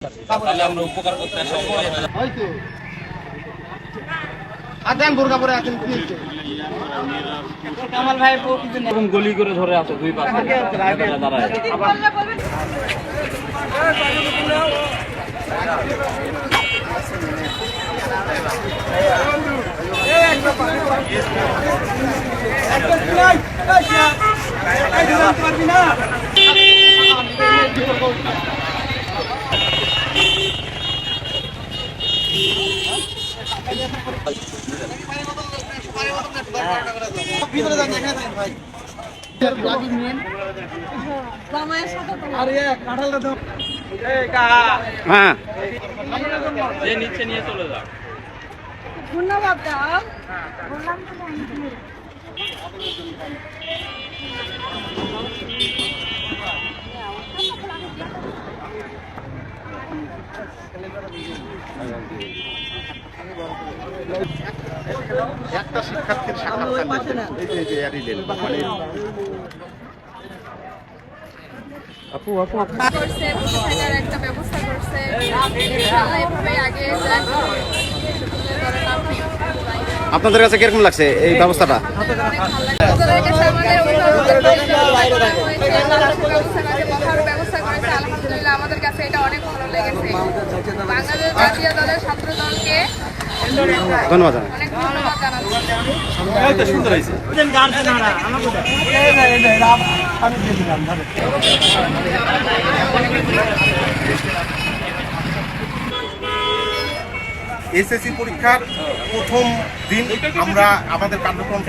তাহলে আমরা উপকার করতে হয়তো আদান বোরকা পরে আছেন কি হয়েছে এরকম গলি করে ধরে আছে দুই পাশে দাঁড়ায় আরে হ্যাঁ। নিচে নিয়ে চলে যাও ধন্যবাদ দাও। বললাম তো একটা শিক্ষার্থীর সাক্ষাৎকার মানে আপু আপু করছে থাকার একটা ব্যবস্থা করছে। ইনশাআল্লাহ এভাবে আগে যাক। আপনাদের কাছে কীরকম লাগছে এই ব্যবস্থাটা? আমাদের ব্যবস্থা করেছে বসার ব্যবস্থা আমাদের কাছে এটা অনেক ভালো বাংলাদেশ জাতীয় দলের ছাত্র দলকে ধন্যবাদ জানাই। অনেক ধন্যবাদ এসএসসি পরীক্ষার প্রথম দিন আমরা আমাদের কার্যক্রম।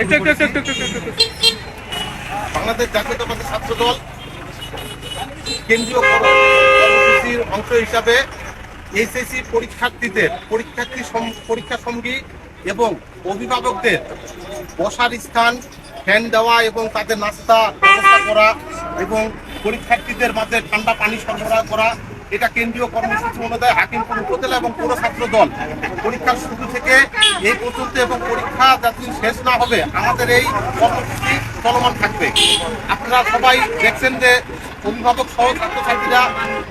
বাংলাদেশ জাতীয়তাবাদী ছাত্র দল কেন্দ্রীয় কর্মসূচির অংশ হিসাবে এসএসসি পরীক্ষার্থীদের, পরীক্ষার্থী পরীক্ষা সঙ্গী এবং অভিভাবকদের বসার স্থান, ফ্যান দেওয়া এবং তাদের নাস্তা ব্যবস্থা করা এবং পরীক্ষার্থীদের মাঝে ঠান্ডা পানি সরবরাহ করা, এটা কেন্দ্রীয় কর্মসূচি অনুযায়ী হাকিমপুর উপজেলা এবং পৌর ছাত্র দল। পরীক্ষার শুরু থেকে এই পর্যন্ত এবং পরীক্ষা যাতে শেষ না হবে, আমাদের এই কর্মসূচি চলমান থাকবে। আপনারা সবাই দেখছেন যে অভিভাবক সহ ছাত্রছাত্রীরা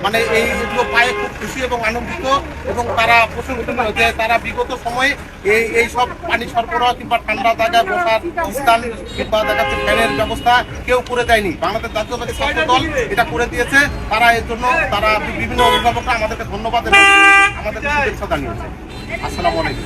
মানে এই এগুলো পায়ে খুব খুশি এবং আনন্দিত এবং তারা প্রসঙ্গ যে তারা বিগত সময়ে এই এই সব পানি সরবরাহ কিংবা ঠান্ডা জায়গায় বসার স্থান কিংবা দেখা যাচ্ছে ফ্যানের ব্যবস্থা কেউ করে দেয়নি। বাংলাদেশ জাতীয়বাদী ছাত্র দল এটা করে দিয়েছে। তারা এর জন্য তারা বিভিন্ন অভিভাবকরা আমাদেরকে ধন্যবাদ এবং আমাদেরকে শুভেচ্ছা জানিয়েছে। আসসালামু আলাইকুম।